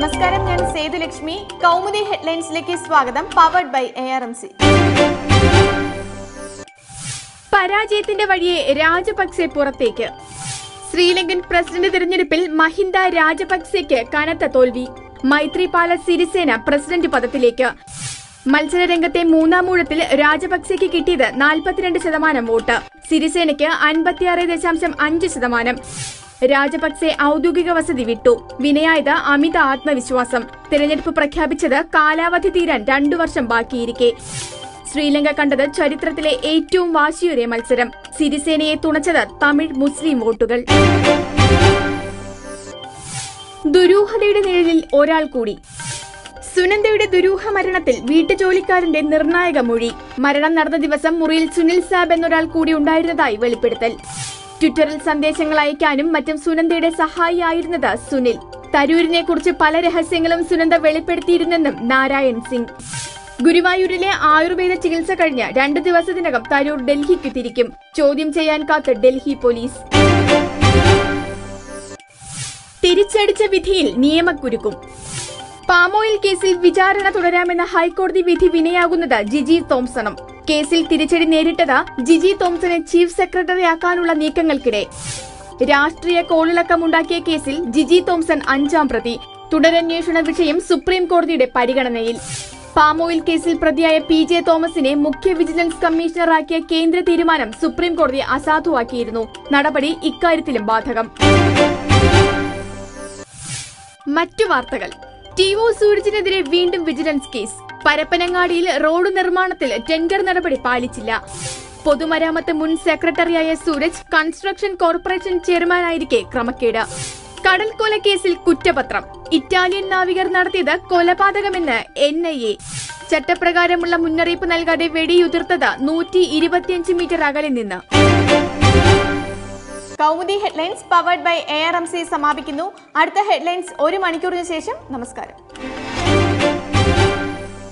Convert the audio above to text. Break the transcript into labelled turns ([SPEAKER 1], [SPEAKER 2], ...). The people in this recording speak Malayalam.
[SPEAKER 1] നമസ്കാരം ഞാൻ സേതുലക്ഷ്മി. കൗമുദി ഹെഡ്ലൈൻസിലേക്ക് സ്വാഗതം. Powered by A R M C
[SPEAKER 2] പരാജയത്തിന്റെ വഴിയെ രാജപക്സെ പുറത്തേക്ക്. ശ്രീലങ്കൻ പ്രസിഡന്റ് തിരഞ്ഞെടുപ്പിൽ മഹിന്ദ രാജപക്സെക്ക് കനത്ത തോൽവി. മൈത്രിപാല സിരിസേന പ്രസിഡന്റ് പദത്തിലേക്ക്. മത്സരരംഗത്തെ മൂന്നാം ഊഴത്തിൽ രാജപക്സെക്ക് കിട്ടിയത് നാൽപ്പത്തിരണ്ട് ശതമാനം വോട്ട്. സിരിസേനയ്ക്ക് അൻപത്തിയാറ് ദശാംശം അഞ്ച് ശതമാനം. രാജപക്സെ ഔദ്യോഗിക വസതി വിട്ടു. വിനയായത് അമിത ആത്മവിശ്വാസം. തിരഞ്ഞെടുപ്പ് പ്രഖ്യാപിച്ചത് കാലാവധി തീരാൻ രണ്ടു വർഷം ബാക്കിയിരിക്കെ. ശ്രീലങ്ക കണ്ടത് ചരിത്രത്തിലെ ഏറ്റവും വാശിയേറിയ മത്സരം. സിരിസേനയെ തുണച്ചത് തമിഴ് മുസ്ലിം വോട്ടുകൾ. ദുരൂഹതയുടെ നിഴലിൽ ഒരാൾ കൂടി. സുനന്ദയുടെ ദുരൂഹ മരണത്തിൽ വീട്ടുജോലിക്കാരന്റെ നിർണായക മൊഴി. മരണം നടന്ന ദിവസം മുറിയിൽ സുനിൽ സാബ് എന്നൊരാൾ കൂടി ഉണ്ടായിരുന്നതായി വെളിപ്പെടുത്തൽ. ട്വിറ്ററിൽ സന്ദേശങ്ങൾ അയക്കാനും മറ്റും സുനന്ദയുടെ സഹായിയായിരുന്നത് സുനിൽ. തരൂരിനെ കുറിച്ച് പല രഹസ്യങ്ങളും സുനന്ദ വെളിപ്പെടുത്തിയിരുന്നെന്നും നാരായൺ സിംഗ്. ഗുരുവായൂരിലെ ആയുർവേദ ചികിത്സ കഴിഞ്ഞ രണ്ടു ദിവസത്തിനകം തരൂർ ഡൽഹിക്ക് തിരിക്കും. ചോദ്യം ചെയ്യാൻ കാത്ത് ഡൽഹി പോലീസ്. തിരിച്ചടിച്ച വിധിയിൽ നിയമക്കുരുക്കും. പാമോയിൽ കേസിൽ വിചാരണ തുടരാമെന്ന ഹൈക്കോടതി വിധി വിനയാകുന്നത് ജിജി തോംസണും. കേസിൽ തിരിച്ചടി നേരിട്ടത് ജിജി തോംസനെ ചീഫ് സെക്രട്ടറി ആക്കാനുള്ള നീക്കങ്ങൾക്കിടെ. രാഷ്ട്രീയ കോളിളക്കമുണ്ടാക്കിയ കേസിൽ ജിജി തോംസൺ അഞ്ചാം പ്രതി. തുടരന്വേഷണ വിഷയം സുപ്രീം കോടതിയുടെ പരിഗണനയിൽ. പാമോയിൽ കേസിൽ പ്രതിയായ പി ജെ തോമസിനെ മുഖ്യ വിജിലൻസ് കമ്മീഷണറാക്കിയ കേന്ദ്ര തീരുമാനം സുപ്രീം കോടതി അസാധുവാക്കിയിരുന്നു. നടപടി ഇക്കാര്യത്തിലും ബാധകം. മറ്റു വാർത്തകൾ. ടി ഒ സൂരജിനെതിരെ വീണ്ടും വിജിലൻസ് കേസ്. പരപ്പനങ്ങാടിയിൽ റോഡ് നിർമ്മാണത്തിൽ ടെൻഡർ നടപടി പാലിച്ചില്ല. പൊതുമരാമത്ത് മുൻ സെക്രട്ടറിയായ സൂരജ് കൺസ്ട്രക്ഷൻ കോർപ്പറേഷൻ ചെയർമാനായിരിക്കെ ക്രമക്കേട്. കടൽക്കൊല കേസിൽ കുറ്റപത്രം. ഇറ്റാലിയൻ നാവികർ നടത്തിയത് കൊലപാതകമെന്ന് എൻ ഐ എ. ചട്ടപ്രകാരമുള്ള മുന്നറിയിപ്പ് നൽകാതെ വെടിയുതിർത്തത് നൂറ്റി ഇരുപത്തിയഞ്ച് മീറ്റർ അകലെ നിന്ന്.
[SPEAKER 1] Kaumudi headlines powered by A R M C സമാപിക്കുന്നു. അടുത്ത ഹെഡ്ലൈൻസ് ഒരു മണിക്കൂറിന് ശേഷം നമസ്കാരം.